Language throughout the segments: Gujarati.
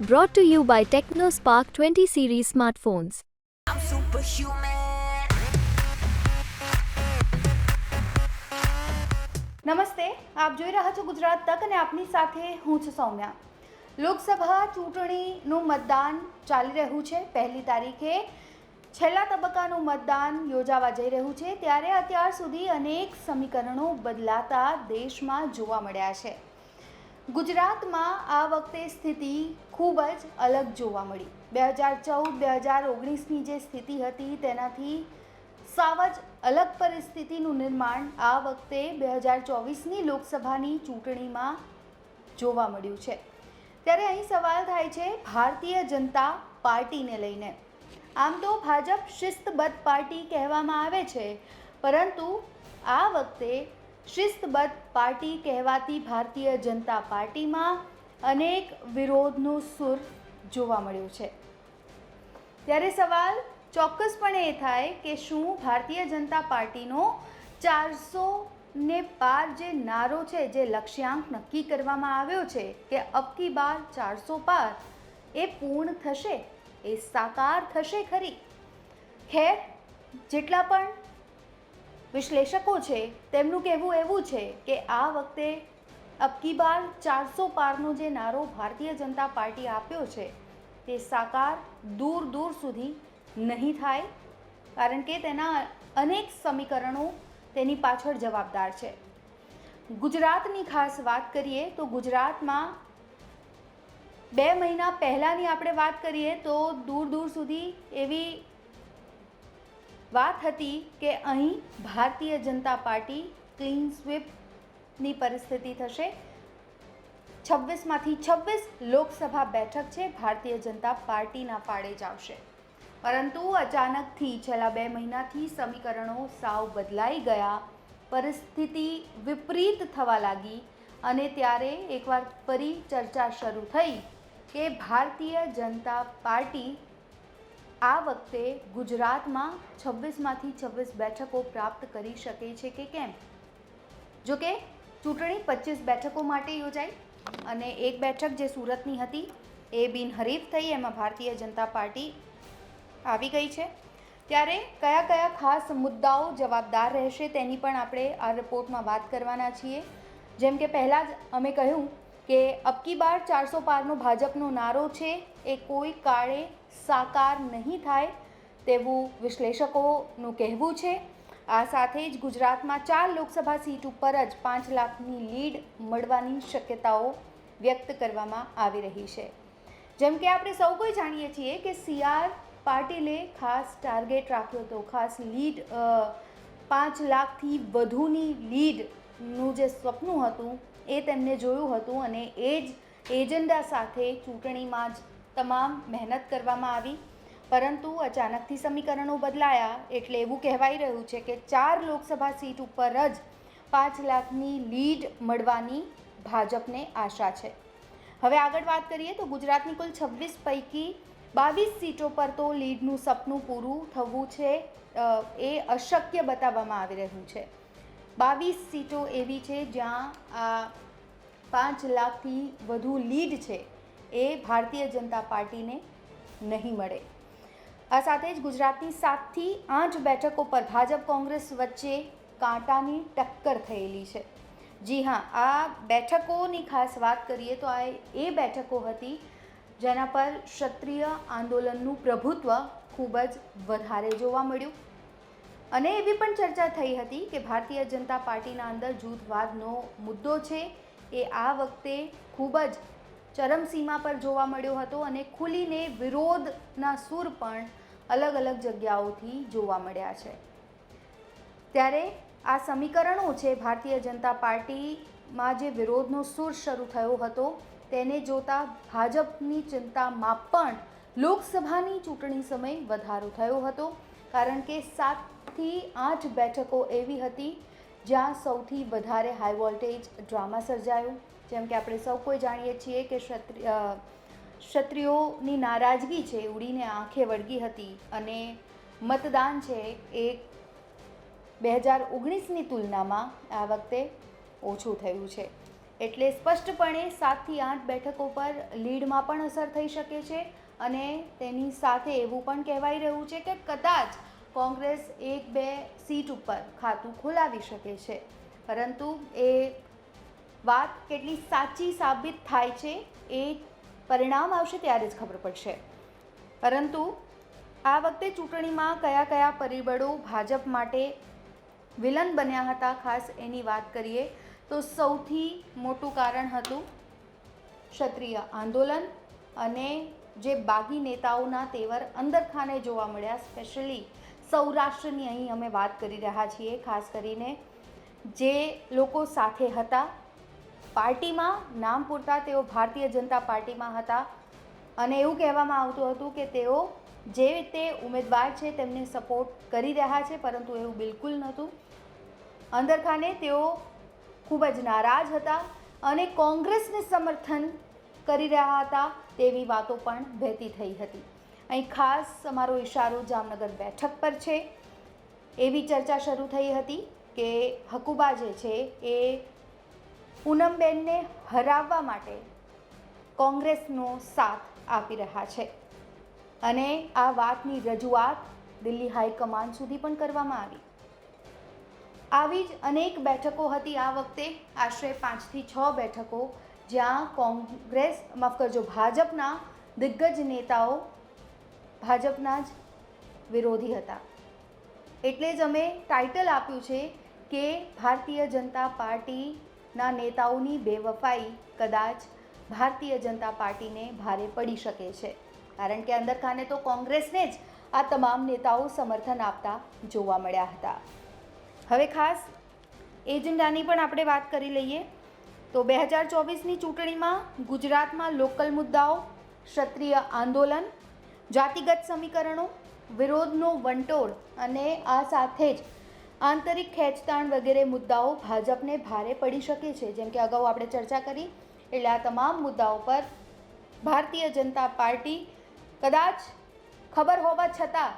Brought to you by TechnoSpark 20 series smartphones. I'm superhuman. નમસ્તે આપ જોઈ રહ્યા છો ગુજરાત તક અને આપની સાથે હું છું સૌમ્યા લોકસભા ચૂંટણીનું મતદાન ચાલી રહ્યું છે પહેલી તારીખે છેલ્લા તબક્કાનું મતદાન યોજાવા જઈ રહ્યું છે ત્યારે અત્યાર સુધી અનેક સમીકરણો બદલાતા દેશમાં જોવા મળ્યા છે ગુજરાતમાં આ વખતે સ્થિતિ ખૂબ જ અલગ જોવા મળી. બે હજાર ચૌદ, બે હજાર ઓગણીસની જે સ્થિતિ હતી તેનાથી સાવ જ અલગ પરિસ્થિતિનું નિર્માણ આ વખતે બે હજાર ચોવીસની લોકસભાની ચૂંટણીમાં જોવા મળ્યું છે. ત્યારે અહીં સવાલ થાય છે ભારતીય જનતા પાર્ટીને લઈને. આમ તો ભાજપ શિસ્તબદ્ધ પાર્ટી કહેવામાં આવે છે, પરંતુ આ વખતે શિસ્તબદ્ધ પાર્ટી કહેવાતી ભારતીય જનતા પાર્ટીમાં અનેક વિરોધનો સુર જોવા મળ્યો છે. ત્યારે સવાલ ચોક્કસપણે એ થાય કે શું ભારતીય જનતા પાર્ટીનો ચારસો ને પાર જે નારો છે, જે લક્ષ્યાંક નક્કી કરવામાં આવ્યો છે કે અબકી બાર ચારસો પાર, એ પૂર્ણ થશે? એ સાકાર થશે ખરી? ખેર, જેટલા પણ વિશ્લેષકો છે, તેમનું કહેવું એવું છે કે આ વખતે અબકી બાર ચારસો પારનો જે નારો ભારતીય જનતા પાર્ટી આપ્યો છે, તે સાકાર દૂર દૂર સુધી નહીં થાય, કારણ કે તેના અનેક સમીકરણો તેની પાછળ જવાબદાર છે. ગુજરાતની ખાસ વાત કરીએ તો ગુજરાતમાં બે મહિના પહેલાંની આપણે વાત કરીએ તો દૂર દૂર સુધી એવી વાત હતી કે અહીં ભારતીય જનતા પાર્ટી ક્લીન સ્વીપની પરિસ્થિતિ થશે. છવ્વીસમાંથી છવ્વીસ લોકસભા બેઠક છે ભારતીય જનતા પાર્ટીના ફાળે જ આવશે. પરંતુ અચાનકથી છેલ્લા બે મહિનાથી સમીકરણો સાવ બદલાઈ ગયા. પરિસ્થિતિ વિપરીત થવા લાગી અને ત્યારે એકવાર ફરી ચર્ચા શરૂ થઈ કે ભારતીય જનતા પાર્ટી આ વખતે ગુજરાતમાં છવ્વીસમાંથી છવ્વીસ બેઠકો પ્રાપ્ત કરી શકે છે કે કેમ? જો કે ચૂંટણી પચીસ બેઠકો માટે યોજાઈ અને એક બેઠક જે સુરતની હતી એ બિનહરીફ થઈ, એમાં ભારતીય જનતા પાર્ટી આવી ગઈ છે. ત્યારે કયા કયા ખાસ મુદ્દાઓ જવાબદાર રહેશે તેની પણ આપણે આ રિપોર્ટમાં વાત કરવાના છીએ. જેમ કે પહેલાં જ અમે કહ્યું કે અબકી બાર ચારસો પારનો ભાજપનો નારો છે એ કોઈ કાળે સાકાર નહીં થાય તેવું વિશ્લેષકોનું કહેવું છે. આ સાથે જ ગુજરાતમાં ચાર લોકસભા સીટ ઉપર જ પાંચ લાખની લીડ મળવાની શક્યતાઓ વ્યક્ત કરવામાં આવી રહી છે. જેમ કે આપણે સૌ કોઈ જાણીએ છીએ કે સીઆર પાટીલે ખાસ ટાર્ગેટ રાખ્યો હતો. ખાસ લીડ પાંચ લાખથી વધુની લીડનું જે સ્વપ્ન હતું એ તેમને જોયું હતું અને એ જ એજન્ડા સાથે ચૂંટણીમાં જ તમામ મહેનત કરવામાં આવી. પરંતુ અચાનકથી સમીકરણો બદલાયા એટલે એવું કહેવાઈ રહ્યું છે કે ચાર લોકસભા સીટ ઉપર જ પાંચ લાખની લીડ મળવાની ભાજપને આશા છે. હવે આગળ વાત કરીએ તો ગુજરાતની કુલ છવ્વીસ પૈકી બાવીસ સીટો પર તો લીડનું સપનું પૂરું થવું છે એ અશક્ય બતાવવામાં આવી રહ્યું છે. બાવીસ સીટો એવી છે જ્યાં આ પાંચ લાખથી વધુ લીડ છે એ ભારતીય જનતા પાર્ટીને નહીં મળે. આ સાથે જ ગુજરાતની સાતથી આઠ બેઠકો પર ભાજપ કોંગ્રેસ વચ્ચે કાંટાની ટક્કર થયેલી છે. જી હા, આ બેઠકોની ખાસ વાત કરીએ તો આ એ બેઠકો હતી જેના પર ક્ષત્રિય આંદોલનનું પ્રભુત્વ ખૂબ જ વધારે જોવા મળ્યું. અને એવી પણ ચર્ચા થઈ હતી કે ભારતીય જનતા પાર્ટીના અંદર જૂથવાદનો મુદ્દો છે એ આ વખતે ખૂબ જ ચરમસીમા પર જોવા મળ્યો હતો અને ખુલીને વિરોધના સૂર પણ અલગ અલગ જગ્યાઓથી જોવા મળ્યા છે. ત્યારે આ સમીકરણો છે ભારતીય જનતા પાર્ટીમાં જે વિરોધનો સૂર શરૂ થયો હતો તેને જોતા ભાજપની ચિંતામાં પણ લોકસભાની ચૂંટણી સમય વધારો થયો હતો. કારણ કે સાતથી આઠ બેઠકો એવી હતી જ્યાં સૌથી વધારે હાઈ વોલ્ટેજ ડ્રામા સર્જાયો. જેમ કે આપણે સૌ કોઈ જાણીએ છીએ કે ક્ષત્રિય ક્ષત્રિયોની નારાજગી છે, ઉડીને આંખે વળગી હતી અને મતદાન છે એ બે હજાર ઓગણીસની તુલનામાં આ વખતે ઓછું થયું છે. એટલે સ્પષ્ટપણે સાતથી આઠ બેઠકો પર લીડમાં પણ અસર થઈ શકે છે અને તેની સાથે એવું પણ કહેવાઈ રહ્યું છે કે કદાચ કોંગ્રેસ એક બે સીટ ઉપર ખાતું ખોલાવી શકે છે. પરંતુ એ વાત કેટલી સાચી સાબિત થાય છે એ પરિણામ આવશે ત્યારે જ ખબર પડશે. પરંતુ આ વખતે ચૂંટણીમાં કયા કયા પરિબળો ભાજપ માટે વિલન બન્યા હતા ખાસ એની વાત કરીએ તો સૌથી મોટું કારણ હતું ક્ષત્રિય આંદોલન અને જે બાગી નેતાઓના તેવર અંદરખાને જોવા મળ્યા સ્પેશિયલી સૌરાષ્ટ્રની અહીં અમે વાત કરી રહ્યા છીએ, ખાસ કરીને જે લોકો સાથે હતા. પાર્ટીમાં નામ પૂરતા તેઓ ભારતીય જનતા પાર્ટીમાં હતા અને એવું કહેવામાં આવતું હતું કે તેઓ જે તે ઉમેદવાર છે તેમને સપોર્ટ કરી રહ્યા છે, પરંતુ એવું બિલકુલ નહોતું. અંદરખાને તેઓ ખૂબ જ નારાજ હતા અને કોંગ્રેસને સમર્થન કરી રહ્યા હતા તેવી વાતો પણ વહેતી થઈ હતી. અહીં ખાસ અમારો ઇશારો જામનગર બેઠક પર છે. એવી ચર્ચા શરૂ થઈ હતી કે હકુબા જે છે એ પૂનમબેનને હરાવવા માટે કોંગ્રેસનો સાથ આપી રહ્યા છે. અને આ વાતની રજૂઆત દિલ્હી હાઈકમાન્ડ સુધી પણ કરવામાં આવી. આવી જ અનેક બેઠકો હતી આ વખતે. આશરે પાંચથી છ બેઠકો જ્યાં કોંગ્રેસ, માફ કરજો, ભાજપના દિગ્ગજ નેતાઓ ભાજપના જ વિરોધી હતા. એટલે જ અમે ટાઇટલ આપ્યું છે કે ભારતીય જનતા પાર્ટીના નેતાઓની બેવફાઈ કદાચ ભારતીય જનતા પાર્ટીને ભારે પડી શકે છે. કારણ કે અંદરખાને તો કોંગ્રેસને જ આ તમામ નેતાઓ સમર્થન આપતા જોવા મળ્યા હતા. હવે ખાસ એજન્ડાની પણ આપણે વાત કરી લઈએ. તો બે હજાર ચોવીસની ચૂંટણીમાં ગુજરાતમાં લોકલ મુદ્દાઓ, ક્ષત્રિય આંદોલન જાતિગત સમીકરણો, વિરોધનો વંટોળ અને આ સાથે જ આંતરિક ખેંચતાણ વગેરે મુદ્દાઓ ભાજપને ભારે પડી શકે છે. જેમ કે અગાઉ આપણે ચર્ચા કરી, એટલે આ તમામ મુદ્દાઓ પર ભારતીય જનતા પાર્ટી કદાચ ખબર હોવા છતાં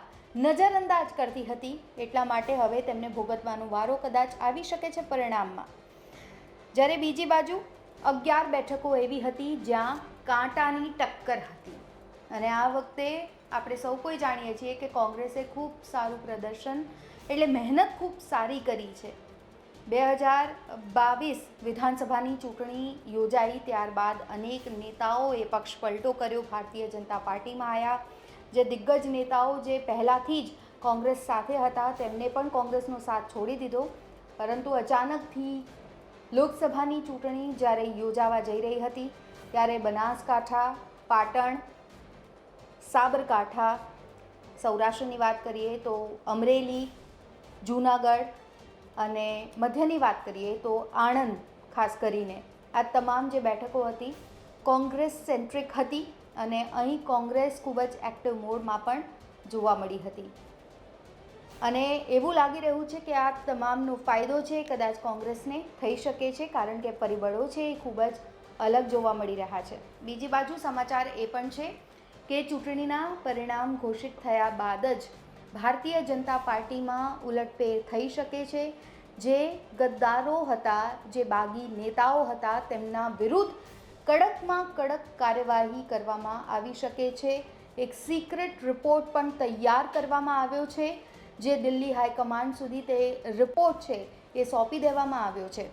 નજરઅંદાજ કરતી હતી. એટલા માટે હવે તેમને ભોગવવાનો વારો કદાચ આવી શકે છે પરિણામમાં. જ્યારે બીજી બાજુ અગિયાર બેઠકો એવી હતી જ્યાં કાંટાની ટક્કર હતી. અને આ વખતે આપણે સૌ કોઈ જાણીએ છીએ કે કોંગ્રેસે ખૂબ સારું પ્રદર્શન એટલે મહેનત ખૂબ સારી કરી છે. બે હજાર બાવીસ વિધાનસભાની ચૂંટણી યોજાઈ ત્યારબાદ અનેક નેતાઓએ પક્ષ પલટો કર્યો. ભારતીય જનતા પાર્ટીમાં આવ્યા જે દિગ્ગજ નેતાઓ જે પહેલાંથી જ કોંગ્રેસ સાથે હતા, તેમને પણ કોંગ્રેસનો સાથ છોડી દીધો. પરંતુ અચાનકથી લોકસભાની ચૂંટણી જ્યારે યોજાવા જઈ રહી હતી, ત્યારે બનાસકાંઠા, પાટણ સાબરકાંઠા સૌરાષ્ટ્રની વાત કરીએ તો અમરેલી, જૂનાગઢ અને મધ્યની વાત કરીએ તો આણંદ, ખાસ કરીને. આ તમામ જે બેઠકો હતી, કોંગ્રેસ સેન્ટ્રિક હતી અને અહીં કોંગ્રેસ ખૂબ જ એક્ટિવ મોડમાં પણ જોવા મળી હતી. અને એવું લાગી રહ્યું છે કે આ તમામનો ફાયદો છે, કદાચ કોંગ્રેસને થઈ શકે છે, કારણ કે પરિબળો છે એ ખૂબ જ અલગ જોવા મળી રહ્યા છે. બીજી બાજુ સમાચાર એ પણ છે કે ચૂંટણીના પરિણામ ઘોષિત થયા બાદ જ ભારતીય જનતા પાર્ટીમાં ઉલટફેર થઈ શકે છે. જે ગદ્દારો હતા, જે બાગી નેતાઓ હતા, તેમના વિરુદ્ધ કડકમાં કડક કાર્યવાહી કરવામાં આવી શકે છે. એક સિક્રેટ રિપોર્ટ પણ તૈયાર કરવામાં આવ્યો છે. જે દિલ્હી હાઈકમાન્ડ સુધી તે રિપોર્ટ છે એ સોંપી દેવામાં આવ્યો છે.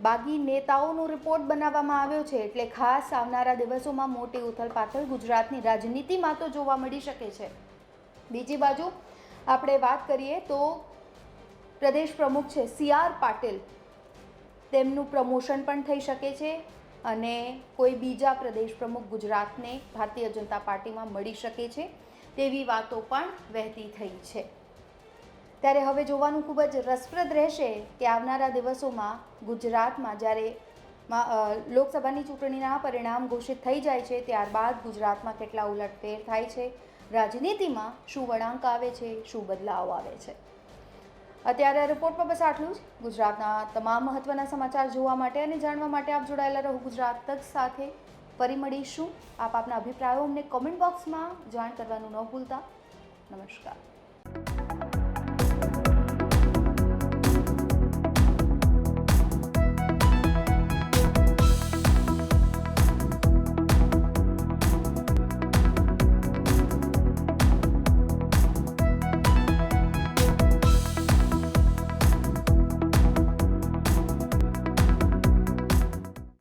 બાગી નેતાઓનો રિપોર્ટ બનાવવામાં આવ્યો છે એટલે ખાસ આવનારા દિવસોમાં મોટી ઉથલપાથલ ગુજરાતની રાજનીતિમાં તો જોવા મળી શકે છે. બીજી બાજુ આપણે વાત કરીએ તો પ્રદેશ પ્રમુખ છે સી આર પાટીલ. તેમનું પ્રમોશન પણ થઈ શકે છે અને કોઈ બીજા પ્રદેશ પ્રમુખ ગુજરાતને ભારતીય જનતા પાર્ટીમાં મળી શકે છે તેવી વાતો પણ વહેતી થઈ છે. ત્યારે હવે જોવાનું ખૂબ જ રસપ્રદ રહેશે કે આવનારા દિવસોમાં ગુજરાતમાં જ્યારે લોકસભાની ચૂંટણીના પરિણામ ઘોષિત થઈ જાય છે, ત્યારબાદ ગુજરાતમાં કેટલા ઉલટફેર થાય છે, રાજનીતિમાં શું વળાંક આવે છે, શું બદલાવ આવે છે. અત્યારે રિપોર્ટમાં બસ આટલું જ. ગુજરાતના તમામ મહત્ત્વના સમાચાર જોવા માટે અને જાણવા માટે આપ જોડાયેલા રહો ગુજરાત તક સાથે. ફરી મળીશું. આપ આપના અભિપ્રાયો અમને કોમેન્ટ બોક્સમાં જાણ કરવાનું ન ભૂલતા. નમસ્કાર.